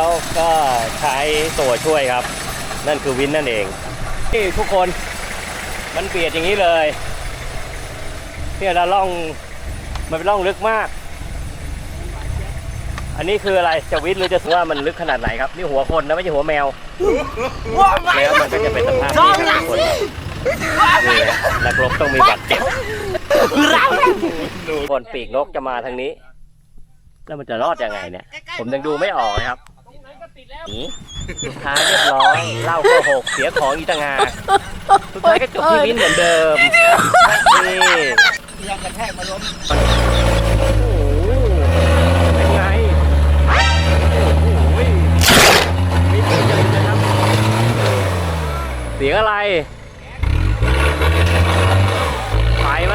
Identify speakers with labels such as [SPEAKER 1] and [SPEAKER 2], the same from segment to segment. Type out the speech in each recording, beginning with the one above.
[SPEAKER 1] แล้วก็ใช้ตัวช่วยครับ นั่นคือวินนั่นเองนี่ทุกคนมันเปียดอย่างนี้เลยเนี่ยเราล่องมันเป็นล่องลึกมาก อันนี้คืออะไรจะวินหรือจะว่ามันลึกขนาดไหนครับนี่หัวคนนะไม่ใช่หัวแมวแล้วมันก็จะเป็นสภาพนี้ครับทุกคนนี่ฮะนักรบต้องมีบาดเจ็บคนปีกนกจะมาทางนี้ แล้วมันจะรอดยังไงเนี่ย ผมยังดูไม่ออกนะครับ หนีสุดท้ายเรียบร้อยเหล่าก็หกเสียของอีกต่างหากสุดท้ายก็จบที่วินเหมือนเดิมนี่
[SPEAKER 2] ยังกระแทกมาล้ม
[SPEAKER 1] โอ้โหเป็นไงโอ้โหมีเสียงเลยนะครับเสียงอะไรไปไหม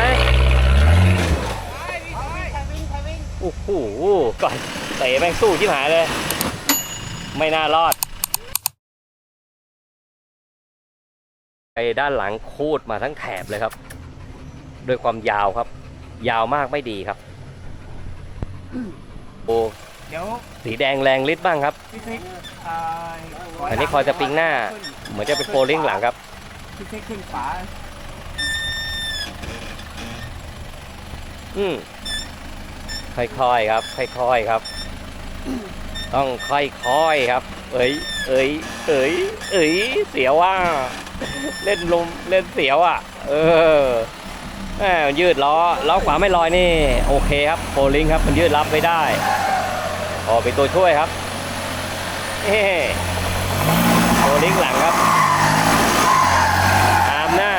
[SPEAKER 1] โอ้โหก่อนเตะแม่งสู้ชิบหายเลย ไม่น่ารอด ไปด้านหลังคูดมาทั้งแถบเลยครับ ด้วยความยาวครับ ยาวมากไม่ดีครับโอ้
[SPEAKER 2] เดี๋ยว
[SPEAKER 1] สีแดงแรงฤทธิ์บ้างครับ
[SPEAKER 2] พี่ทิกอ่า
[SPEAKER 1] อันนี้คอยจะปิงหน้า เหมือนจะเป็นโฟลิงหลังครับ
[SPEAKER 2] พี่ทิกขึ้นขวา
[SPEAKER 1] อืมค่อยๆครับ ค่อยๆครับ ต้องค่อยๆครับ เอ้ย เอ้ย เอ้ย เอ้ย เสียวว่า เล่นลมเล่นเสียวอะ เออแหมยืดล้อ ล้อขวาไม่ลอยนี่ โอเคครับโฟลิงครับ มันยืดรับไม่ได้พอเป็นตัวช่วยครับเฮ้โฟลิงหลังครับตามหน้า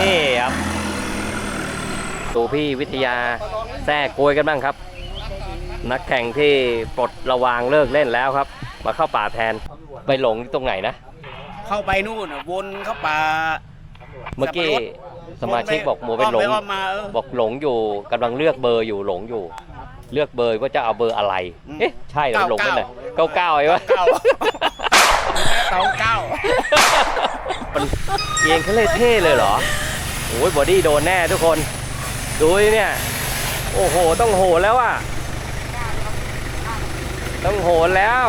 [SPEAKER 1] นี่ครับดูพี่วิทยาแทรกโกยกันบ้างครับ นักแข่งที่ปลดระวางเลิกเล่นแล้วครับ มาเข้าป่าแทนไปหลงตรงไหนนะ
[SPEAKER 2] เข้าไปนู่นน่ะวนเข้าป่า
[SPEAKER 1] เมื่อกี้สมาชิกบอกหมูไปหลง
[SPEAKER 2] อ้อมมาเออ
[SPEAKER 1] บอกหลงอยู่กำลังเลือกเบอร์อยู่หลงอยู่ เลือกเบอร์ว่าจะเอาเบอร์อะไร
[SPEAKER 2] อืม
[SPEAKER 1] เอ๊ะใช่เหรอหลงไปไหน
[SPEAKER 2] เก้า
[SPEAKER 1] เก้าเก้าไอ้วะ
[SPEAKER 2] เก้าเตาเก้า
[SPEAKER 1] มันเอียงเขาเลยเท่เลยเหรอโอ้ยบอดี้โดนแน่ทุกคน ดูดิเนี่ย โอ้โห ต้องโหนแล้วอะ ต้องโหนแล้ว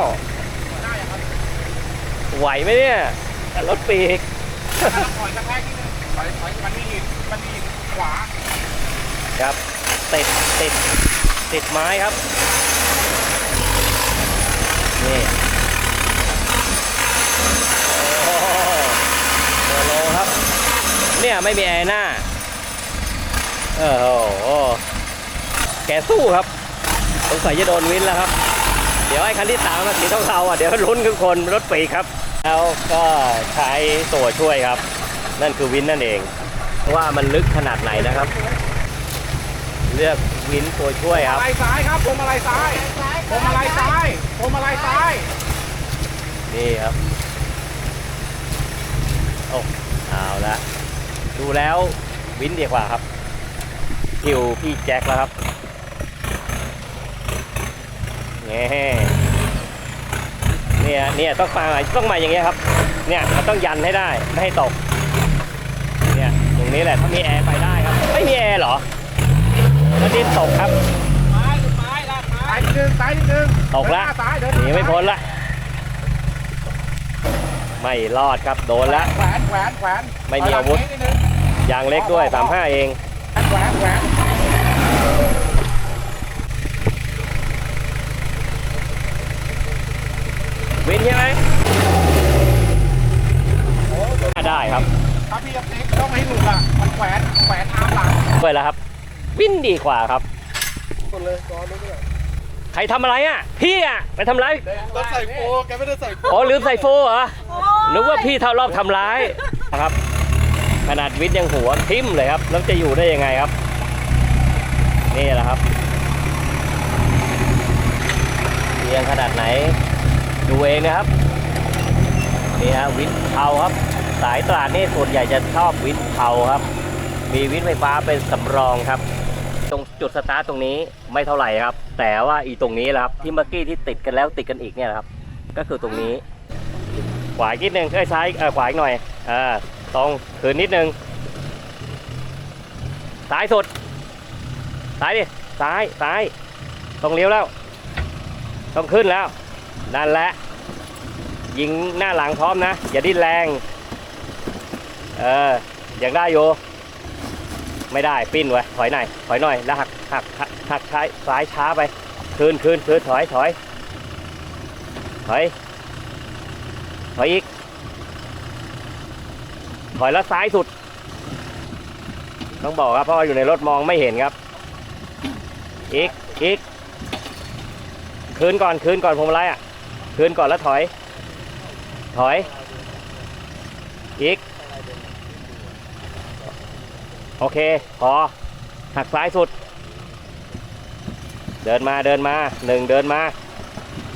[SPEAKER 1] ไหวไหมเนี่ยรถปีก
[SPEAKER 2] ถอยกระแทกนิดนึงถอยถอยมันมีหินมันมีหินขวา
[SPEAKER 1] ครับติดติดติดไม้ครับ นี่โอ้โหโลครับ เนี่ยไม่มีแอร์หน้าเออโอ้โหแกสู้ครับสงสัยจะโดนวินแล้วครับ เดี๋ยวไอ้คันที่สามมาสีเทาๆอะเดี๋ยวลุ้นทุกคนรถปีกครับ แล้วก็ใช้ตัวช่วยครับ นั่นคือวินนั่นเองว่ามันลึกขนาดไหนนะครับ เลือกวินตัวช่วยครับ
[SPEAKER 2] อะไรซ้ายครับพวงมาลัยซ้ายพวงมาลัยซ้ายพวงมาลัยซ้าย
[SPEAKER 1] นี่ครับโอ้เอาละดูแล้ววินดีกว่าครับคิวพี่แจ็คแล้วครับ เงี้เนี่ยเนี่ยต้องมาต้องมาอย่างเงี้ยครับ เนี่ยมันต้องยันให้ได้ไม่ให้ตก เนี่ยตรงนี้แหละถ้ามีแอร์ไปได้ครับ ไม่มีแอร์เหรอแล้วดินตกครับ
[SPEAKER 2] ซ้ายซ้ายลาดซ้ายนิดนึงซ้ายนิดนึง
[SPEAKER 1] ตกละ
[SPEAKER 2] เดินหน้าซ้ายเดิน
[SPEAKER 1] หนีไม่พ้นละ ไม่รอดครับโดนละ
[SPEAKER 2] แขวนแขวนแขวน
[SPEAKER 1] ไม่มีอาวุธ
[SPEAKER 2] ถยหลังนิดนึง
[SPEAKER 1] ยางเล็กด้วยสามห้าเอง
[SPEAKER 2] แขวนแขวน
[SPEAKER 1] วินใช่ไหมได้ครับ
[SPEAKER 2] ถ้าพี่กับเน็กต้องให้หลุดอะมันแขวนแขวนอาร์มหลัง
[SPEAKER 1] เปิดแล้วครับ วินดีกว่าครับ
[SPEAKER 2] คนเลยซ้อนด้วย
[SPEAKER 1] ใครทำอะไรอะ พี่อะ ไปทำร้าย
[SPEAKER 2] ต้องใส่โฟแกไม่ได้ใส่โฟ
[SPEAKER 1] อ๋อลืมใส่โฟเหรอนึกว่าพี่เท่ารอบทำร้ายนะครับ ขนาดวินยังหัวทิ่มเลยครับ แล้วจะอยู่ได้ยังไงครับ นี่แหละครับเรียงขนาดไหน ดูเองนะครับนี่ฮะวินเทาครับ สายตราดนี่ส่วนใหญ่จะชอบวินเทาครับ มีวินไฟฟ้าเป็นสำรองครับ ตรงจุดสตาร์ทตรงนี้ไม่เท่าไหร่ครับ แต่ว่าอีตรงนี้แหละครับที่เมื่อกี้ที่ติดกันแล้วติดกันอีกเนี่ยครับ ก็คือตรงนี้ขวาอีกนิดนึงเอ้ยซ้ายเออขวาอีกหน่อยอ่าตรงคืนนิดนึงซ้ายสุดซ้ายดิซ้ายซ้ายตรงเลี้ยวแล้ว ต้องขึ้นแล้ว นั่นแหละ ยิงหน้าหลังพร้อมนะ อย่าดิ้นแรง เออยังได้อยู่ ไม่ได้ปิ้นไว้ถอยหน่อยถอยหน่อย แล้วหักหักหักซ้ายซ้ายช้าไปคืนคืนคืนถอยถอยถอยถอยอีก ถอยแล้วซ้ายสุด ต้องบอกครับเพราะว่าอยู่ในรถมองไม่เห็นครับ อีกอีกคืนก่อนคืนก่อนพวงมาลัยอะ คืนก่อนแล้วถอย ถอย อีก โอเค พอ หักซ้ายสุด เดินมาเดินมาหนึ่งเดินมา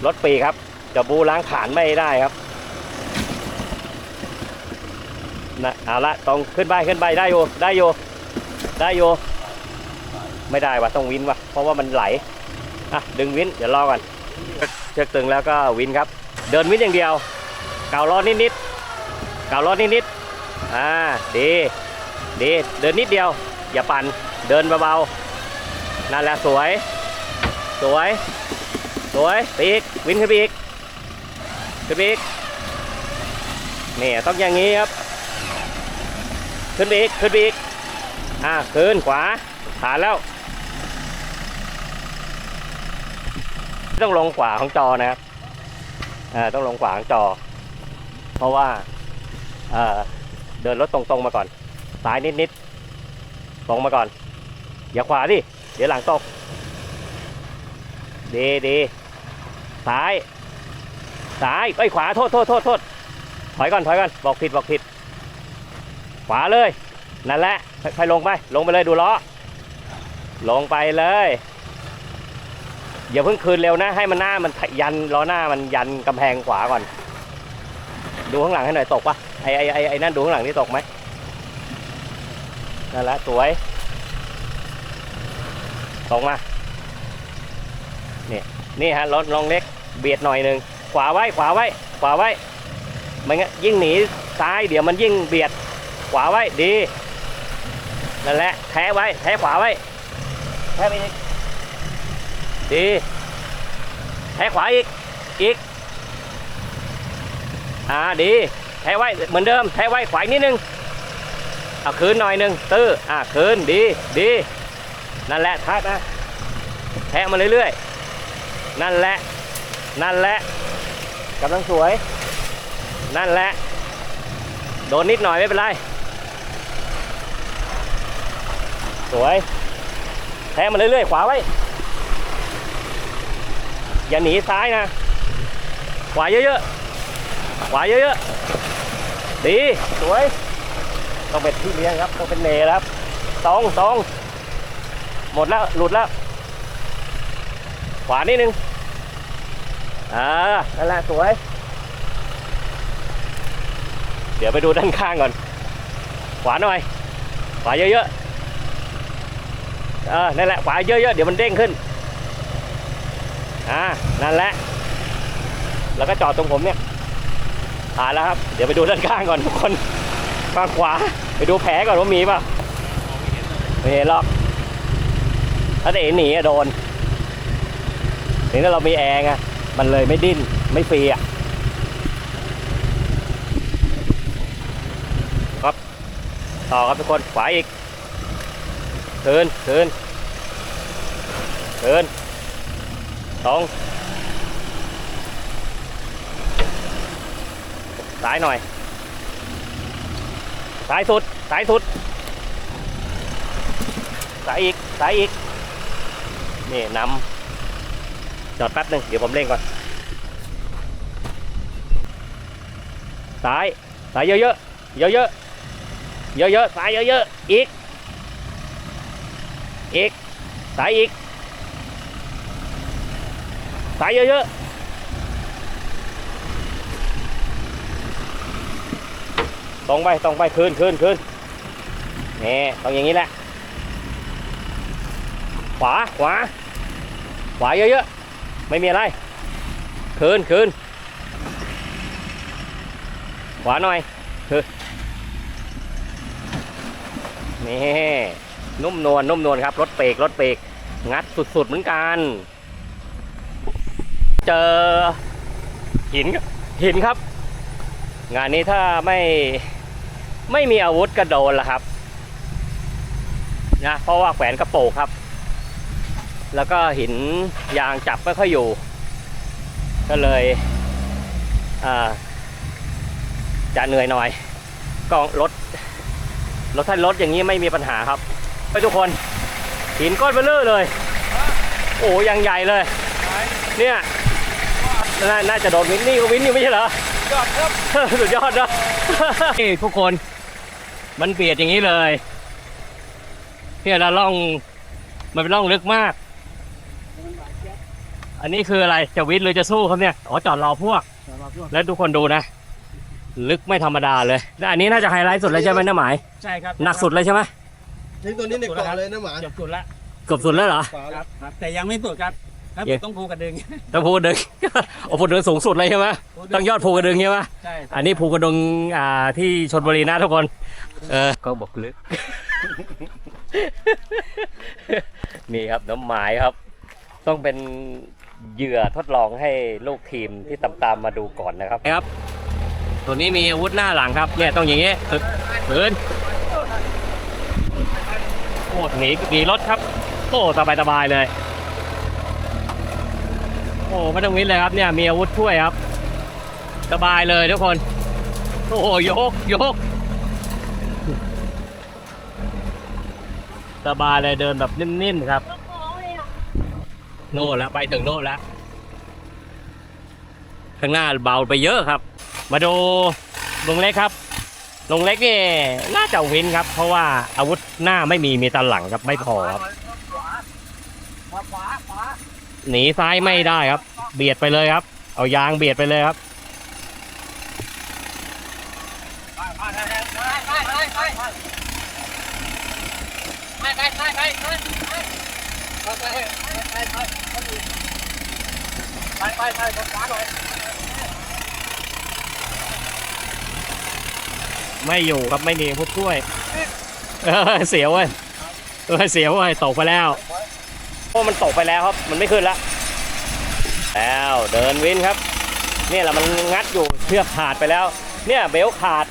[SPEAKER 1] รถปีครับ จะบูล้างผ่านไม่ได้ครับนะเอาละตรงขึ้นไปขึ้นไปได้อยู่ได้อยู่ได้อยู่ไม่ได้ว่ะต้องวินว่ะเพราะว่ามันไหลอะดึงวินเดี๋ยวรอก่อน เชือกตึงแล้วก็วินครับ เดินวินอย่างเดียว เก่าล้อนิดๆเก่าล้อนิดๆอ่าดีดีเดินนิดเดียว อย่าปั่นเดินเบาๆนั่นแหละสวย สวย สวยไปอีกวินขึ้นไปอีกขึ้นไปอีกนี่ต้องอย่างนี้ครับ ขึ้นไปอีกขึ้นไปอีกอ่าขึ้นขวาผ่านแล้ว ต้องลงขวาของจอนะครับอ่าต้องลงขวาของจอ เพราะว่าเเดินรถตรงๆมาก่อนซ้ายนิดๆตรงมาก่อน อย่าขวาดิเดี๋ยวหลังตกดีดีซ้ายซ้ายไปขวาโทษโทษโทษโทษถอยก่อนถอยก่อนบอกผิดบอกผิด ขวาเลย นั่นแหละค่อยๆลงไป ลงไปเลยดูล้อลงไปเลย อย่าเพิ่งคืนเร็วนะ ให้มันหน้ามันยันล้อหน้ามันยันกำแพงขวาก่อน ดูข้างหลังให้หน่อยตกปะไอไอไอไอนั่นดูข้างหลังนี่ตกไหมนั่นแหละสวยตรงมานี่นี่ฮะรถลองเล็กเบียดหน่อยหนึ่งขวาไว้ขวาไว้ขวาไว้ไม่งั้นยิ่งหนีซ้ายเดี๋ยวมันยิ่งเบียด ขวาไว้ดีนั่นแหละแท้ไว้แท้ขวาไว้แท้ไปอีก ดีแท้ขวาอีก อีก อ่า ดีแทไว้ เหมือนเดิมแทไว้ ขวาอีกนิดนึง เอาคืนหน่อยนึง ตื้อ อ่าคืน ดี ดี นั่นแหละทักนะ แทะมาเรื่อยๆ นั่นแหละ นั่นแหละกำลังสวย นั่นแหละ โดนนิดหน่อยไม่เป็นไร สวย แทะมาเรื่อยๆ ขวาไว้ อย่าหนีซ้ายนะขวาเยอะๆขวาเยอะๆดีสวย ต้องเป็นที่เลี้ยงครับ ต้องเป็นเนครับตรงตรงหมดแล้ว หลุดแล้ว ขวานิดนึง อ่า นั่นแหละสวย เดี๋ยวไปดูด้านข้างก่อน ขวาหน่อย ขวาเยอะๆ เออ นั่นแหละ ขวาเยอะๆ เดี๋ยวมันเด้งขึ้น อ่านั่นแหละ แล้วก็จอดตรงผมเนี่ยผ่านแล้วครับ เดี๋ยวไปดูด้านข้างก่อนทุกคนมาขวา ไปดูแผลก่อนว่ามีป่ะไม่เห็นหรอกถ้าเอ๋หนีอะโดนถึงถ้าเรามีแอร์ไงมันเลยไม่ดิ้น ไม่ฟรีอะครับต่อครับทุกคนขวาอีกเทินเทินเทิน ตรงซ้ายหน่อยซ้ายสุดซ้ายสุดซ้ายอีกซ้ายอีกนี่นำจอดแป๊บหนึ่งเดี๋ยวผมเร่งก่อนซ้ายซ้ายเยอะๆเยอะๆเยอะๆซ้ายเยอะๆอีกอีกซ้ายอีก ซ้ายเยอะๆตรงไปตรงไปคืนคืนคืนนี่ต้องอย่างนี้แหละ ขวาขวา ขวาเยอะๆ ไม่มีอะไร คืนคืนขวาหน่อยคือนี่นุ่มนวลนุ่มนวลครับรถเปรกรถเปรกงัดสุดๆเหมือนกัน เจอหินหินครับ งานนี้ถ้าไม่ไม่มีอาวุธก็โดนละครับนะเพราะว่าแขวนกระโปรงครับ แล้วก็หินยางจับไม่ค่อยอยู่ ก็เลยจะเหนื่อยหน่อยก็รถรถถ้ารถอย่างนี้ไม่มีปัญหาครับไปทุกคนหินก้อนเบลเลอร์เลย โอ้ยังใหญ่เลย เนี่ย นาน่าจะโดนวินนี่ก็วินนี่ไม่ใช่เหรอ
[SPEAKER 2] ยอดครับ
[SPEAKER 1] สุดยอดนะนี่ทุกคน มันเบียดอย่างนี้เลยเนี่ยเราล่อง มันเป็นล่องลึกมาก อันนี้คืออะไรจะวิทย์หรือจะสู้ครับเนี่ยอ๋อจอดรอพวก แล้วทุกคนดูนะ ลึกไม่ธรรมดาเลยและอันนี้น่าจะไฮไลท์สุดเลยใช่ไหมน้าหมาย
[SPEAKER 2] ใช่ครับ
[SPEAKER 1] หนักสุดเลยใช่ไหม
[SPEAKER 3] ทิ้งตัวนี้ในเกาะเลยนะหมา
[SPEAKER 2] จบสุดละ
[SPEAKER 1] เกือบสุดแล้วเหรอ
[SPEAKER 3] ขวา
[SPEAKER 2] ครับครับแต่ยังไม่สุดครับ ครับ
[SPEAKER 1] เย้
[SPEAKER 2] ต้องภูกระดึง
[SPEAKER 1] ต้องภูกระดึงโอ้ภูกระดึงสูงสุดเลยใช่ไหมต้องยอดภูกระดึงใช่ไหม
[SPEAKER 2] ใช่
[SPEAKER 1] อันนี้ภูกระดึงอ่าที่ชนบุรีนะทุกคน เออก็บอกลึก นี่ครับน้ำหมายครับ ต้องเป็นเหยื่อทดลองให้ลูกทีมที่ตามตามๆมาดูก่อนนะครับครับ ตัวนี้มีอาวุธหน้าหลังครับเนี่ยต้องอย่างนี้ตึกปืนโอ้หนีหนีรถครับโอ้สบายสบายๆเลย โอ้ไม่ต้องวิทย์เลยครับเนี่ยมีอาวุธช่วยครับ สบายเลยทุกคน โอ้โหยกยกสบายเลยเดินแบบนิ่มๆครับ โน่นแล้วไปถึงโน่นแล้ว ข้างหน้าเบาไปเยอะครับ มาดูลุงเล็กครับลุงเล็กนี่น่าจะวินครับ เพราะว่าอาวุธหน้าไม่มีมีตาหลังครับไม่พอครับ
[SPEAKER 2] ขวาขวาขวา
[SPEAKER 1] หนีซ้ายไม่ได้ครับ เบียดไปเลยครับ เอายางเบียดไปเลยครับ
[SPEAKER 2] ไม่
[SPEAKER 1] อยู่ครับไม่มีผู้ช่วย เสียวเว้ยเสียวเว้ยตกไปแล้ว มันตกไปแล้วครับ มันไม่ขึ้นละแล้วเดินวินครับ เนี่ยแหละมันงัดอยู่เชือกขาดไปแล้ว เนี่ยเบลขาด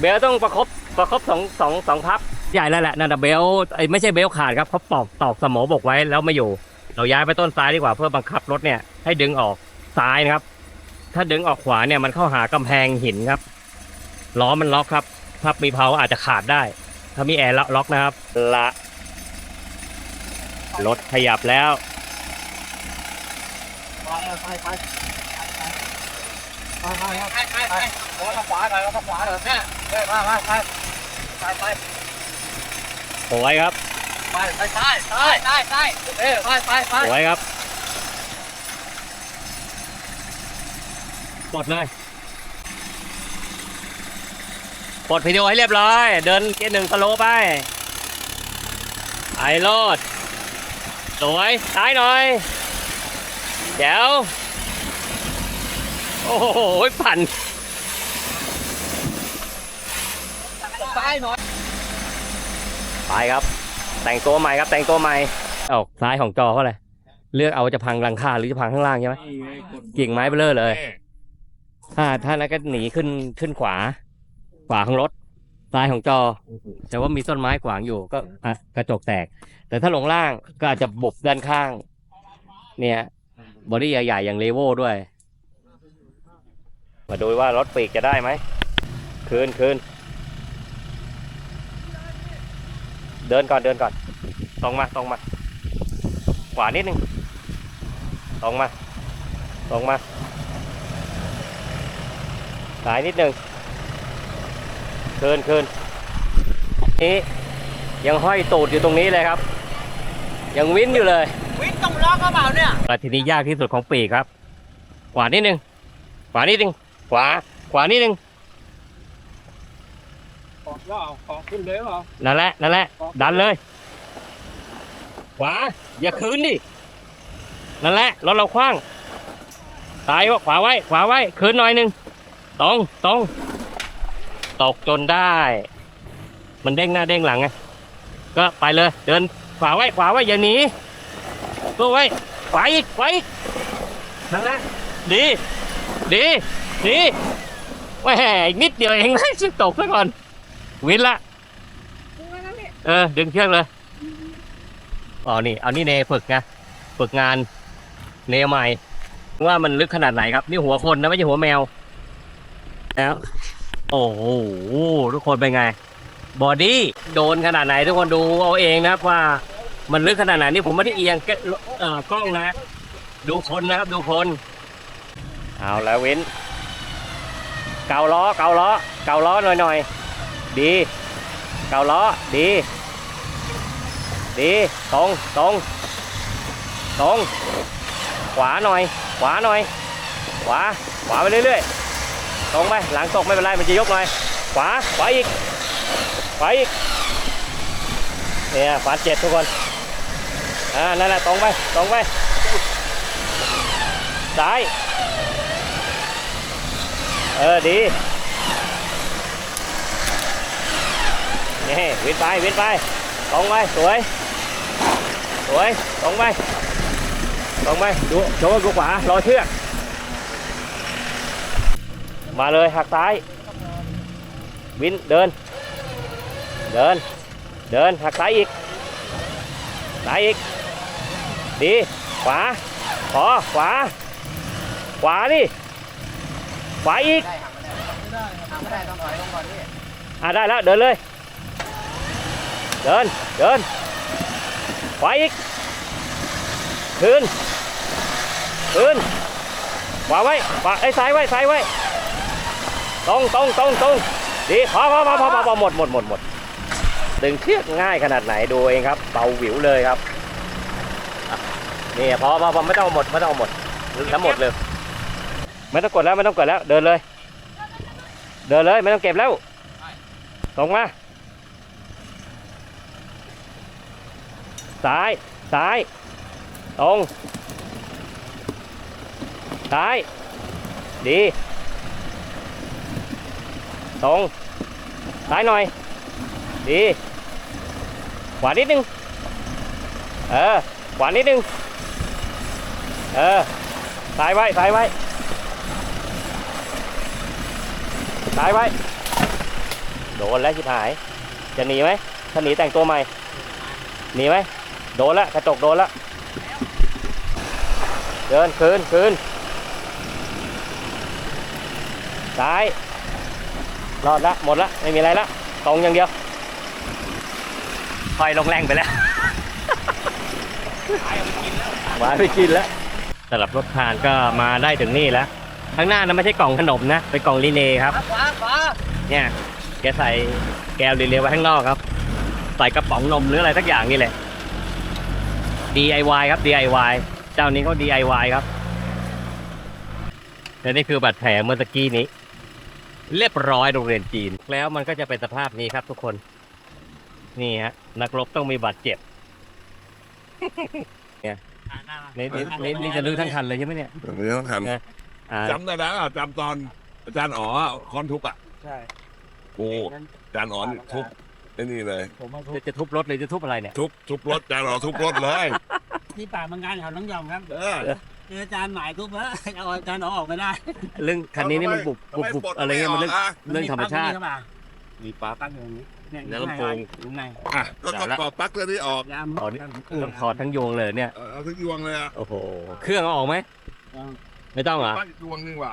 [SPEAKER 1] เบลต้องประคบประคบสองสองสองพับใหญ่แล้วแหละนั่นนะเบลไอ้ไม่ใช่เบลขาดครับเขาปอกตอกสมอบกไว้แล้วไม่อยู่ เราย้ายไปต้นซ้ายดีกว่าเพื่อบังคับรถเนี่ยให้ดึงออกซ้ายนะครับ ถ้าดึงออกขวาเนี่ยมันเข้าหากำแพงหินครับล้อมันล็อกครับพับมีเพาอาจจะขาดได้ ถ้ามีแอร์ล็อกนะครับ ละ รถขยับแล้ว
[SPEAKER 2] ไปไปไปไปไปไปโอ้ทางขวาหน่อยทางขวาหน่อยแม่เออมามาไปไปไป
[SPEAKER 1] สวยครับ
[SPEAKER 2] ไปไปใต้ใต้ใต้ใต้เออไปไปไป
[SPEAKER 1] สวยครับปลดเลยปลดวิดีโอให้เรียบร้อย เดินเกียร์หนึ่งสโลไปไอโรด สวยซ้ายหน่อยเดี๋ยวโอ้โหปั่น
[SPEAKER 2] ซ้ายหน่อย
[SPEAKER 1] ไปครับ แต่งตัวใหม่ครับแต่งตัวใหม่เอาซ้ายของจอเขาเลยเลือกเอาจะพังหลังคาหรือจะพังข้างล่างใช่ไหมกิ่งไม้เบลอเลย ถ้าถ้านั้นก็หนีขึ้นขึ้นขวา ขวาของรถ ซ้ายของจอ แต่ว่ามีต้นไม้ขวางอยู่ก็อะกระจกแตก แต่ถ้าลงล่างก็อาจจะบุบด้านข้าง เนี่ยบอดี้ใหญ่ๆอย่างเลโวด้วย มาดูว่ารถปีกจะได้ไหมคืนคืนเดินก่อนเดินก่อน ตรงมาตรงมา ขวานิดนึงตรงมา ตรงมา สายนิดนึง คืนคืนนี้ยังห้อยตูดอยู่ตรงนี้เลยครับ ยังวินอยู่เลย
[SPEAKER 2] วิ่งต้องล็อกก็เปล่าเนี่ย
[SPEAKER 1] แต่ทีนี้ยากที่สุดของปีกครับขวานิดนึงขวานิดนึงขวาขวานิดนึง
[SPEAKER 2] ขอว่าขอขึ้นเลยเปล่า
[SPEAKER 1] นั่นแหละนั่นแหละดันเลย ขวาอย่าคืนดินั่นแหละรถเราคว้างซ้ายว่าขวาไว้ ขวาไว้คืนหน่อยหนึงตรงตรง ตกจนได้ มันเด้งหน้าเด้งหลังไงก็ไปเลย เดินขวาไว้ขวาไว้อย่าหนีก็ไว้ขขวาอีกขวาอีกนั่นแหละดี ดีดีแหมอีกนิดเดียวเองนะชิบตกซะก่อน วินละเออ ดึงเชือกเลยอ๋อนี่เอานี่เนฝึกไงฝึกงานเนใหม่ ว่ามันลึกขนาดไหนครับ นี่หัวคนนะไม่ใช่หัวแมว แล้ว โอ้โหทุกคนเป็นไง บอดี้โดนขนาดไหนทุกคนดูเอาเองนะครับว่ามันลึกขนาดไหนนี่ผมไม่ได้เอียงแกเอ่อกล้องนะ ดูคนนะครับดูคนเอาแล้ววินเกาล้อเกาล้อเกาล้อหน่อยหน่อยๆดี เกาล้อดี ดีตรงตรงตรงขวาหน่อย ขวาหน่อย ขวาขวาไปเรื่อยๆ ตรงไปหลังตกไม่เป็นไรมันจะยกหน่อยขวาขวาอีกขวาอีกเนี่ยขวาเจ็ดทุกคนอ่านั่นแหละตรงไปตรงไปซ้ายเออดีนี่วินไปวินไปตรงไปสวยสวยตรงไปตรงไปดูโชว์กูขวารอเชือก มาเลยหักซ้าย วินเดิน เดิน เดินหักซ้ายอีกซ้ายอีก ดี ขวา ขอ ขวา ขวาดิ ขวาอีก
[SPEAKER 2] ได้ทำไม่ได้ทำไม่ได้ต้องถอยลงก่อนพี่
[SPEAKER 1] อะได้แล้ว เดินเลย เดิน เดิน ขวาอีก คืน คืนขวาไว้ขวาไอ้ซ้ายไว้ ซ้ายไว้ ตรงตรงตรงตรงดีพอพอพอพอพอพอหมดหมดหมดหมดดึงเชือกง่ายขนาดไหนดูเองครับเบาหวิวเลยครับนี่พอพอพอไม่ต้องเอาหมดไม่ต้องเอาหมดทั้งหมดเลย ไม่ต้องกดแล้วไม่ต้องกดแล้ว เดินเลย เดินเลยไม่ต้องเก็บแล้วตรงมาซ้ายซ้ายตรงซ้ายดี ตรงซ้ายหน่อย ดีขวานิดนึง เออขวานิดนึง เออซ้ายไว้ซ้ายไว้ซ้ายไว้ โดนแล้วชิบหาย จะหนีไหมถ้าหนีแต่งตัวใหม่ หนีไหม โดนแล้วกระจกโดนแล้วเดินคืนคืนซ้าย รอดละหมดละไม่มีอะไรละตรงอย่างเดียวคอยลงแรงไปแล้วหมาไปกินแล้วสำหรับรถทานก็มาได้ถึงนี่แล้วข้างหน้านั้นไม่ใช่กล่องขนมนะเป็นกล่องรีเลย์ครับ
[SPEAKER 2] ขวาขวา
[SPEAKER 1] เนี่ยแกใส่แก้วรีเลย์ไว้ข้างนอกครับ ใส่กระป๋องนมหรืออะไรสักอย่างนี่แหละ DIY ครับ DIY เจ้านี้เขา DIY ครับและนี่คือบาดแผลเมื่อตะกี้นี้ เรียบร้อยโรงเรียนจีน แล้วมันก็จะเป็นสภาพนี้ครับทุกคน นี่ฮะ นักรบต้องมีบาดเจ็บ เนี่ยนี่นี่นี่นี่จะลื้อทั้งคันเลยใช่ไหมเนี่ย
[SPEAKER 4] ไม่ต้องท
[SPEAKER 1] อ่าำ
[SPEAKER 4] จำได้แล้วอะจำตอนอาจารย์อ๋อคอนทุบอะ
[SPEAKER 2] ใช่
[SPEAKER 4] กูอาจารย์อ๋อนี่ทุบไอ้นี่เลย
[SPEAKER 2] ผมมาทุ
[SPEAKER 1] จะจะทุบรถเลยจะทุบอะไรเนี่ย
[SPEAKER 4] ทุบทุบรถอาจารย์อ๋อทุบรถเลย
[SPEAKER 2] ที่ป่ามังงานเขาน้องยอมครับ
[SPEAKER 4] เออ
[SPEAKER 2] เจออาจารย์หมายทุบแล้วเอาอาจารย์ออกไม่ได้
[SPEAKER 1] เรื่องคันนี้นี่มันบุบบุบบุบอะไรเงี้ยมันเรื่อง
[SPEAKER 4] อะ
[SPEAKER 1] เรื่องธรรมชาติ
[SPEAKER 2] มีปั๊บ ตั้งอยู่ตรงนี้เนี่ย
[SPEAKER 1] แล้วลำโพง
[SPEAKER 2] อยู่ใน
[SPEAKER 4] อะก็ก็ปอกปลั๊กตัวนี้ออก
[SPEAKER 2] ยาม
[SPEAKER 1] อ๋อนี่ ต้องถอดทั้งยวงเลยเนี่ย
[SPEAKER 4] เออเอาทุกยวงเลยอะ
[SPEAKER 1] โอ้โหเครื่องเอาออกไหม ไม่ต้องเหรอ
[SPEAKER 4] ปลั๊กยวงนึงว่า